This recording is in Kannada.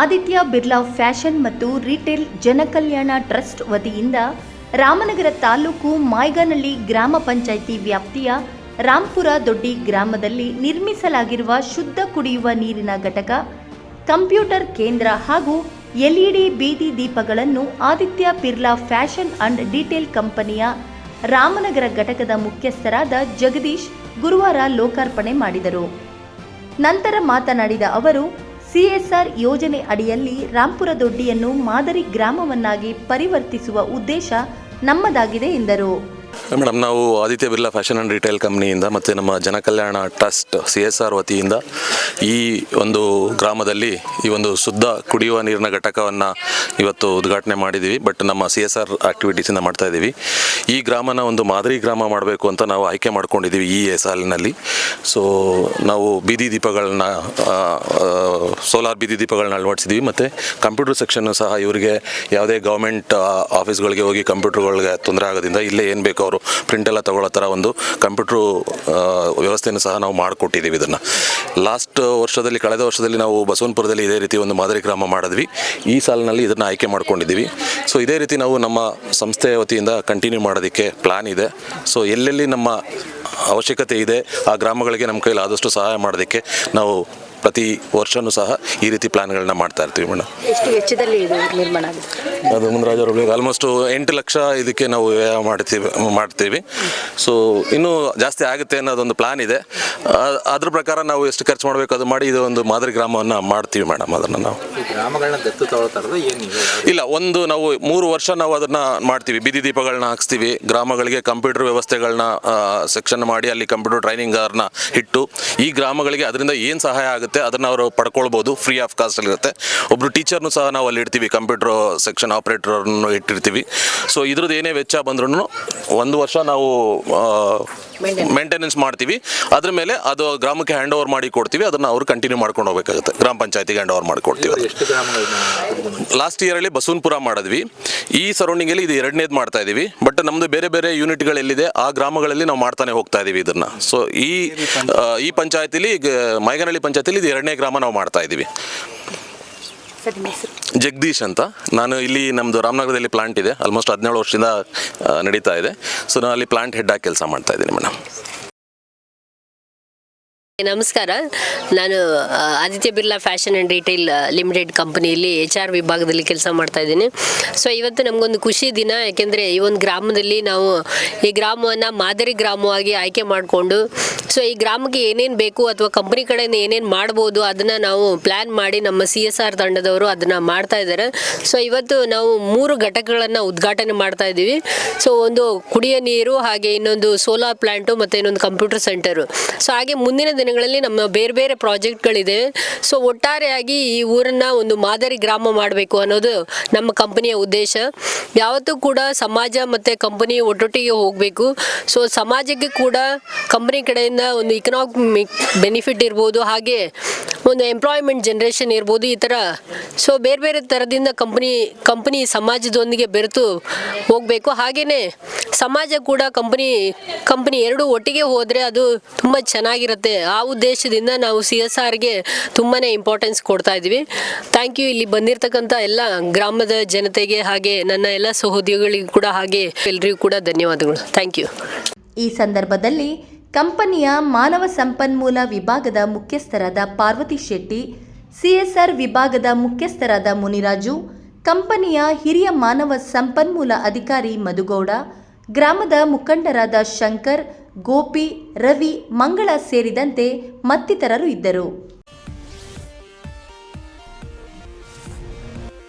ಆದಿತ್ಯ ಬಿರ್ಲಾ ಫ್ಯಾಷನ್ ಮತ್ತು ರಿಟೇಲ್ ಜನಕಲ್ಯಾಣ ಟ್ರಸ್ಟ್ ವತಿಯಿಂದ ರಾಮನಗರ ತಾಲೂಕು ಮಾಯ್ಗನಹಳ್ಳಿ ಗ್ರಾಮ ಪಂಚಾಯಿತಿ ವ್ಯಾಪ್ತಿಯ ರಾಂಪುರ ದೊಡ್ಡಿ ಗ್ರಾಮದಲ್ಲಿ ನಿರ್ಮಿಸಲಾಗಿರುವ ಶುದ್ಧ ಕುಡಿಯುವ ನೀರಿನ ಘಟಕ, ಕಂಪ್ಯೂಟರ್ ಕೇಂದ್ರ ಹಾಗೂ ಎಲ್ಇಡಿ ಬೀದಿ ದೀಪಗಳನ್ನು Aditya Birla fashion and retail ಕಂಪನಿಯ ರಾಮನಗರ ಘಟಕದ ಮುಖ್ಯಸ್ಥರಾದ ಜಗದೀಶ್ ಗುರುವಾರ ಲೋಕಾರ್ಪಣೆ ಮಾಡಿದರು. ನಂತರ ಮಾತನಾಡಿದ ಅವರು ಸಿಎಸ್ಆರ್ ಯೋಜನೆ ಅಡಿಯಲ್ಲಿ ರಾಂಪುರ ದೊಡ್ಡಿಯನ್ನು ಮಾದರಿ ಗ್ರಾಮವನ್ನಾಗಿ ಪರಿವರ್ತಿಸುವ ಉದ್ದೇಶ ನಮ್ಮದಾಗಿದೆ ಎಂದರು. ಮೇಡಮ್, ನಾವು Aditya Birla fashion and retail ಕಂಪ್ನಿಯಿಂದ ಮತ್ತು ನಮ್ಮ Janakalyana trust C S R ವತಿಯಿಂದ ಈ ಒಂದು ಗ್ರಾಮದಲ್ಲಿ ಈ ಒಂದು ಶುದ್ಧ ಕುಡಿಯುವ ನೀರಿನ ಘಟಕವನ್ನು ಇವತ್ತು ಉದ್ಘಾಟನೆ ಮಾಡಿದ್ದೀವಿ ಬಟ್ ನಮ್ಮ ಸಿ ಎಸ್ ಆರ್ ಆ್ಯಕ್ಟಿವಿಟೀಸಿಂದ ಮಾಡ್ತಾ ಇದ್ದೀವಿ ಈ ಗ್ರಾಮನ ಒಂದು ಮಾದರಿ ಗ್ರಾಮ ಮಾಡಬೇಕು ಅಂತ ನಾವು ಆಯ್ಕೆ ಮಾಡ್ಕೊಂಡಿದ್ದೀವಿ ಈ ಸಾಲಿನಲ್ಲಿ. ಸೊ ನಾವು ಬೀದಿ ದೀಪಗಳನ್ನ ಸೋಲಾರ್ ಬೀದಿ ದೀಪಗಳನ್ನ ಅಳವಡಿಸಿದ್ದೀವಿ ಮತ್ತು ಕಂಪ್ಯೂಟರ್ ಸೆಕ್ಷನ್ನು ಸಹ ಇವರಿಗೆ ಯಾವುದೇ ಗೌರ್ಮೆಂಟ್ ಆಫೀಸ್ಗಳಿಗೆ ಹೋಗಿ ಕಂಪ್ಯೂಟರ್ಗಳಿಗೆ ತೊಂದರೆ ಆಗೋದ್ರಿಂದ ಇಲ್ಲೇ ಏನು ಬೇಕೋ ಅವರು ಪ್ರಿಂಟ್ ಎಲ್ಲ ತಗೊಳ್ಳೋ ಥರ ಒಂದು ಕಂಪ್ಯೂಟ್ರು ವ್ಯವಸ್ಥೆಯನ್ನು ಸಹ ನಾವು ಮಾಡಿಕೊಟ್ಟಿದ್ದೀವಿ ಇದನ್ನು. ಲಾಸ್ಟ್ ವರ್ಷದಲ್ಲಿ, ಕಳೆದ ವರ್ಷದಲ್ಲಿ ನಾವು ಬಸವನಪುರದಲ್ಲಿ ಇದೇ ರೀತಿ ಒಂದು ಮಾದರಿ ಗ್ರಾಮ ಮಾಡಿದ್ವಿ. ಈ ಸಾಲಿನಲ್ಲಿ ಇದನ್ನು ಆಯ್ಕೆ ಮಾಡ್ಕೊಂಡಿದ್ದೀವಿ. ಸೊ ಇದೇ ರೀತಿ ನಾವು ನಮ್ಮ ಸಂಸ್ಥೆಯ ವತಿಯಿಂದ ಕಂಟಿನ್ಯೂ ಮಾಡೋದಕ್ಕೆ ಪ್ಲ್ಯಾನ್ ಇದೆ. ಸೊ ಎಲ್ಲೆಲ್ಲಿ ನಮ್ಮ ಅವಶ್ಯಕತೆ ಇದೆ, ಆ ಗ್ರಾಮಗಳಿಗೆ ನಮ್ಮ ಕೈಲಿ ಆದಷ್ಟು ಸಹಾಯ ಮಾಡೋದಕ್ಕೆ ನಾವು ಪ್ರತಿ ವರ್ಷವೂ ಸಹ ಈ ರೀತಿ ಪ್ಲ್ಯಾನ್ಗಳನ್ನ ಮಾಡ್ತಾ ಇರ್ತೀವಿ ಮೇಡಮ್. ಎಷ್ಟು ವೆಚ್ಚದಲ್ಲಿ ಇದು ನಿರ್ಮಾಣ ಆಗಿದೆ ಅದು ಮುಂದರಾಜ್ ಅವರು ಆಲ್ಮೋಸ್ಟ್ ಎಂಟು ಲಕ್ಷ ಇದಕ್ಕೆ ನಾವು ವ್ಯಯ ಮಾಡ್ತೀವಿ ಮಾಡ್ತೀವಿ. ಸೊ ಇನ್ನೂ ಜಾಸ್ತಿ ಆಗುತ್ತೆ ಅನ್ನೋದೊಂದು ಪ್ಲಾನ್ ಇದೆ. ಆ- ಅದ್ರ ಪ್ರಕಾರ ನಾವು ಎಷ್ಟು ಖರ್ಚು ಮಾಡಬೇಕು ಅದು ಮಾಡಿ ಇದು ಒಂದು ಮಾದರಿ ಗ್ರಾಮವನ್ನು ಮಾಡ್ತೀವಿ ಮೇಡಮ್ ಅದನ್ನು ನಾವು. ಗ್ರಾಮಗಳನ್ನ ದತ್ತು ಏನು ಇಲ್ಲ, ಒಂದು ನಾವು ಮೂರು ವರ್ಷ ನಾವು ಅದನ್ನ ಮಾಡ್ತೀವಿ. ಬೀದಿ ದೀಪಗಳನ್ನ ಹಾಕ್ಸ್ತೀವಿ. ಗ್ರಾಮಗಳಿಗೆ ಕಂಪ್ಯೂಟರ್ ವ್ಯವಸ್ಥೆಗಳನ್ನ ಸೆಕ್ಷನ್ ಮಾಡಿ ಅಲ್ಲಿ ಕಂಪ್ಯೂಟರ್ ಟ್ರೈನಿಂಗ್ ಅವ್ರನ್ನ ಇಟ್ಟು ಈ ಗ್ರಾಮಗಳಿಗೆ ಅದರಿಂದ ಏನು ಸಹಾಯ ಆಗುತ್ತೆ ಅದನ್ನ ಅವರು ಪಡ್ಕೊಳ್ಬೋದು. ಫ್ರೀ ಆಫ್ ಕಾಸ್ಟ್ ಇರುತ್ತೆ. ಒಬ್ರು ಟೀಚರ್ನು ಸಹ ನಾವು ಅಲ್ಲಿ ಇಡ್ತೀವಿ. ಕಂಪ್ಯೂಟರ್ ಸೆಕ್ಷನ್ ಆಪರೇಟರ್ ಇಟ್ಟಿರ್ತೀವಿ. ಸೊ ಇದ್ರದ್ದು ಏನೇ ವೆಚ್ಚ ಬಂದ್ರೂ ಒಂದು ವರ್ಷ ನಾವು ಮೇಂಟೆನೆನ್ಸ್ ಮಾಡ್ತೀವಿ. ಅದ್ರ ಮೇಲೆ ಅದು ಗ್ರಾಮಕ್ಕೆ ಹ್ಯಾಂಡ್ ಓವರ್ ಮಾಡಿ ಕೊಡ್ತೀವಿ. ಅದನ್ನ ಅವರು ಕಂಟಿನ್ಯೂ ಮಾಡ್ಕೊಂಡು ಹೋಗ್ಬೇಕಾಗುತ್ತೆ. ಗ್ರಾಮ ಪಂಚಾಯತಿಗೆ ಹ್ಯಾಂಡ್ ಓವರ್ ಮಾಡಿಕೊಡ್ತೀವಿ ಲಾಸ್ಟ್ ಇಯರ್ ಅಲ್ಲಿ ಬಸವನ್ಪುರ ಮಾಡಿದ್ವಿ. ಈ ಸರೌಂಡಿಂಗಲ್ಲಿ ಇದು ಎರಡನೇದು ಮಾಡ್ತಾ ಇದೀವಿ. ಬಟ್ ನಮ್ಮದು ಬೇರೆ ಬೇರೆ ಯೂನಿಟ್ಗಳು ಎಲ್ಲಿದೆ ಆ ಗ್ರಾಮಗಳಲ್ಲಿ ನಾವು ಮಾಡ್ತಾನೆ ಹೋಗ್ತಾ ಇದೀವಿ ಇದನ್ನ. ಸೊ ಈ ಈ ಪಂಚಾಯತಿಲಿ ಮೈಗನಹಳ್ಳಿ ಪಂಚಾಯತಿಲಿ ಇದು ಎರಡನೇ ಗ್ರಾಮ ನಾವು ಮಾಡ್ತಾ ಇದೀವಿ. ಜಗದೀಶ್ ಅಂತ. ನಾನು ಇಲ್ಲಿ ನಮ್ಮದು ರಾಮನಗರದಲ್ಲಿ ಪ್ಲಾಂಟ್ ಇದೆ. ಆಲ್ಮೋಸ್ಟ್ ಹದಿನೇಳು ವರ್ಷದಿಂದ ನಡೀತಾ ಇದೆ. ಸೊ ನಾನು ಅಲ್ಲಿ ಪ್ಲಾಂಟ್ ಹೆಡ್ ಆಗಿ ಕೆಲಸ ಮಾಡ್ತಾ ಇದ್ದೀನಿ ಮೇಡಮ್ ನಮಸ್ಕಾರ. ನಾನು Aditya Birla fashion and retail limited ಕಂಪನಿಯಲ್ಲಿ ಎಚ್ ಆರ್ ವಿಭಾಗದಲ್ಲಿ ಕೆಲಸ ಮಾಡ್ತಾ ಇದ್ದೀನಿ. ಸೊ ಇವತ್ತು ನಮಗೊಂದು ಖುಷಿ ದಿನ. ಯಾಕೆಂದರೆ ಈ ಒಂದು ಗ್ರಾಮದಲ್ಲಿ ನಾವು ಈ ಗ್ರಾಮವನ್ನು ಮಾದರಿ ಗ್ರಾಮವಾಗಿ ಆಯ್ಕೆ ಮಾಡಿಕೊಂಡು ಸೊ ಈ ಗ್ರಾಮಕ್ಕೆ ಏನೇನು ಬೇಕು ಅಥವಾ ಕಂಪ್ನಿ ಕಡೆಯಿಂದ ಏನೇನು ಮಾಡ್ಬೋದು ಅದನ್ನು ನಾವು ಪ್ಲ್ಯಾನ್ ಮಾಡಿ ನಮ್ಮ ಸಿ ಎಸ್ ಆರ್ ತಂಡದವರು ಅದನ್ನು ಮಾಡ್ತಾ ಇದ್ದಾರೆ. ಸೊ ಇವತ್ತು ನಾವು ಮೂರು ಘಟಕಗಳನ್ನು ಉದ್ಘಾಟನೆ ಮಾಡ್ತಾ ಇದ್ದೀವಿ. ಸೊ ಒಂದು ಕುಡಿಯ ನೀರು ಹಾಗೆ ಇನ್ನೊಂದು ಸೋಲಾರ್ ಪ್ಲ್ಯಾಂಟು ಮತ್ತು ಇನ್ನೊಂದು ಕಂಪ್ಯೂಟರ್ ಸೆಂಟರು ಸೊ ಹಾಗೆ ಮುಂದಿನ ದಿನಗಳಲ್ಲಿ ನಮ್ಮ ಬೇರೆ ಬೇರೆ ಪ್ರಾಜೆಕ್ಟ್ಗಳಿದೆ ಸೊ ಒಟ್ಟಾರೆಯಾಗಿ ಈ ಊರನ್ನು ಒಂದು ಮಾದರಿ ಗ್ರಾಮ ಮಾಡಬೇಕು ಅನ್ನೋದು ನಮ್ಮ ಕಂಪನಿಯ ಉದ್ದೇಶ. ಯಾವತ್ತೂ ಕೂಡ ಸಮಾಜ ಮತ್ತು ಕಂಪನಿ ಒಟ್ಟೊಟ್ಟಿಗೆ ಹೋಗಬೇಕು. ಸೊ ಸಮಾಜಕ್ಕೆ ಕೂಡ ಕಂಪನಿ ಕಡೆಯಿಂದ ಒಂದು ಇಕನಾಮಿಕ್ ಬೆನಿಫಿಟ್ ಇರ್ಬೋದು, ಹಾಗೆ ಒಂದು ಎಂಪ್ಲಾಯ್ಮೆಂಟ್ ಜನ್ರೇಷನ್ ಇರ್ಬೋದು, ಈ ಥರ ಸೊ ಬೇರೆ ಬೇರೆ ಥರದಿಂದ ಕಂಪ್ನಿ ಕಂಪ್ನಿ ಸಮಾಜದೊಂದಿಗೆ ಬೆರೆತು ಹೋಗಬೇಕು. ಹಾಗೆಯೇ ಸಮಾಜ ಕೂಡ ಕಂಪ್ನಿ ಕಂಪ್ನಿ ಎರಡು ಒಟ್ಟಿಗೆ ಹೋದರೆ ಅದು ತುಂಬ ಚೆನ್ನಾಗಿರುತ್ತೆ. ಆ ಉದ್ದೇಶದಿಂದ ನಾವು ಸಿ ಎಸ್ ಆರ್ಗೆ ತುಂಬಾ ಇಂಪಾರ್ಟೆನ್ಸ್ ಕೊಡ್ತಾ ಇದ್ದೀವಿ. ಥ್ಯಾಂಕ್ ಯು ಇಲ್ಲಿ ಬಂದಿರತಕ್ಕಂಥ ಎಲ್ಲ ಗ್ರಾಮದ ಜನತೆಗೆ ಹಾಗೆ ನನ್ನ ಎಲ್ಲ ಸಹೋದ್ಯೋಗಿಗಳಿಗೂ ಕೂಡ ಹಾಗೆ ಎಲ್ರಿಗೂ ಕೂಡ ಧನ್ಯವಾದಗಳು. ಥ್ಯಾಂಕ್ ಯು ಈ ಸಂದರ್ಭದಲ್ಲಿ ಕಂಪನಿಯ ಮಾನವ ಸಂಪನ್ಮೂಲ ವಿಭಾಗದ ಮುಖ್ಯಸ್ಥರಾದ ಪಾರ್ವತಿ ಶೆಟ್ಟಿ, ಸಿಎಸ್ಆರ್ ವಿಭಾಗದ ಮುಖ್ಯಸ್ಥರಾದ ಮುನಿರಾಜು, ಕಂಪನಿಯ ಹಿರಿಯ ಮಾನವ ಸಂಪನ್ಮೂಲ ಅಧಿಕಾರಿ ಮಧುಗೌಡ, ಗ್ರಾಮದ ಮುಖಂಡರಾದ ಶಂಕರ್, ಗೋಪಿ, ರವಿ, ಮಂಗಳ ಸೇರಿದಂತೆ ಮತ್ತಿತರರು ಇದ್ದರು.